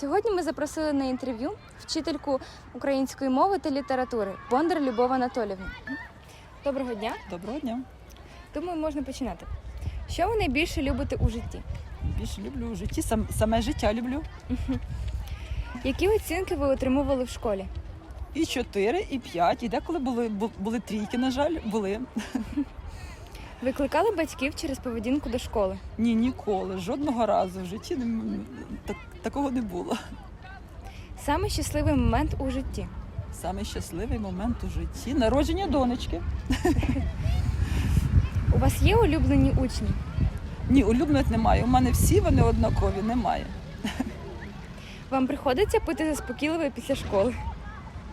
Сьогодні ми запросили на інтерв'ю вчительку української мови та літератури Бондар Любов Анатолівну. Доброго дня. Доброго дня. Думаю, можна починати. Що ви найбільше любите у житті? Більше люблю в житті, сам, саме життя люблю. Які оцінки ви отримували в школі? І чотири, і п'ять, і деколи були, були трійки, на жаль, були. Викликали батьків через поведінку до школи? Ні, ніколи, жодного разу в житті не так, такого не було. Саме щасливий момент у житті. Саме щасливий момент у житті народження донечки. У вас є улюблені учні? Ні, улюблених немає. У мене всі вони однакові, немає. Вам приходиться пити заспокійливе після школи?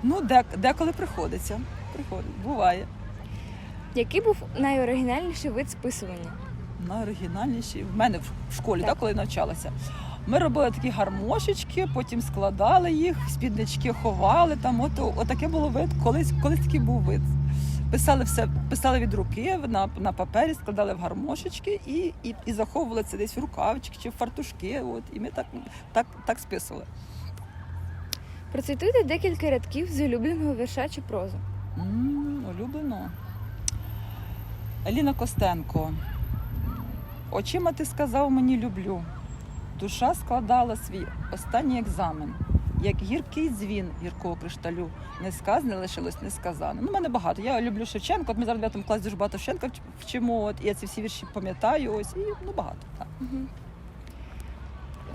Ну, дек, деколи приходиться. Приходить, буває. Який був найоригінальніший вид списування? Найоригінальніші. В мене в школі, Так. так. коли навчалася. Ми робили такі гармошечки, потім складали їх, спіднички ховали. Там от, отаке було вид. Колись, колись такий був вид. Писали все, писали від руки на, на папері, складали в гармошечки і, і, і заховували це десь в рукавчик чи в фартушки. От, і ми так, так, так списували. Процитуйте декілька рядків з улюбленого вірша чи прозу. м улюблено. Еліна Костенко. Очима ти сказав мені люблю. Душа складала свій останній екзамен, як гіркий дзвін гіркого кришталю. Не сказане лишилось несказане. Ну, мене багато. Я люблю Шевченка. От ми зараз в 9 класі дуже багато Шевченка вчимо. От, і я ці всі вірші пам'ятаю. Ось і ну багато. Так.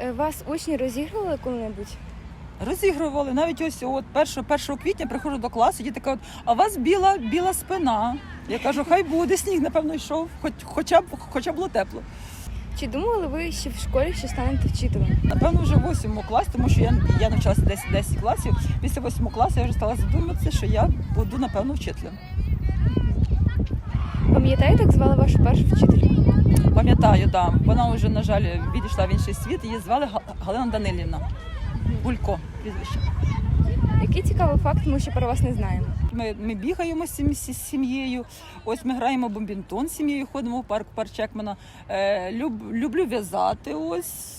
Е, Вас учні розігрували коли-небудь? Розігрували навіть ось от 1, 1 квітня приходжу до класу, діти кажуть, а у вас біла біла спина. Я кажу, хай буде сніг, напевно, йшов, хоч хоча б хоча було тепло. Чи думали ви ще в школі, що станете вчителем? Напевно, вже в 8 класі, тому що я, я навчалася 10, 10 класів. Після 8 класу я вже стала задумуватися, що я буду, напевно, вчителем. Пам'ятаєте, як звали вашу першу вчительку? Пам'ятаю, да. Вона вже, на жаль, відійшла в інший світ. Її звали Галина Данилівна. Гулько, прізвище. Який цікавий факт ми ще про вас не знаємо? Ми, ми бігаємо з сім- з сім'єю. Ось ми граємо бомбінтон з сім'єю, ходимо в парк, парк Чекмана. Е, люб, люблю в'язати. Ось.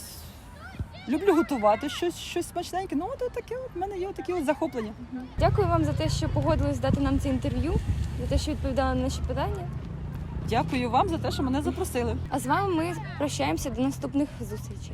Люблю готувати щось, щось смачненьке. Ну, от таке от в мене є такі от захоплення. Дякую вам за те, що погодились дати нам це інтерв'ю, за те, що відповідали на наші питання. Дякую вам за те, що мене запросили. А з вами ми прощаємося до наступних зустрічей.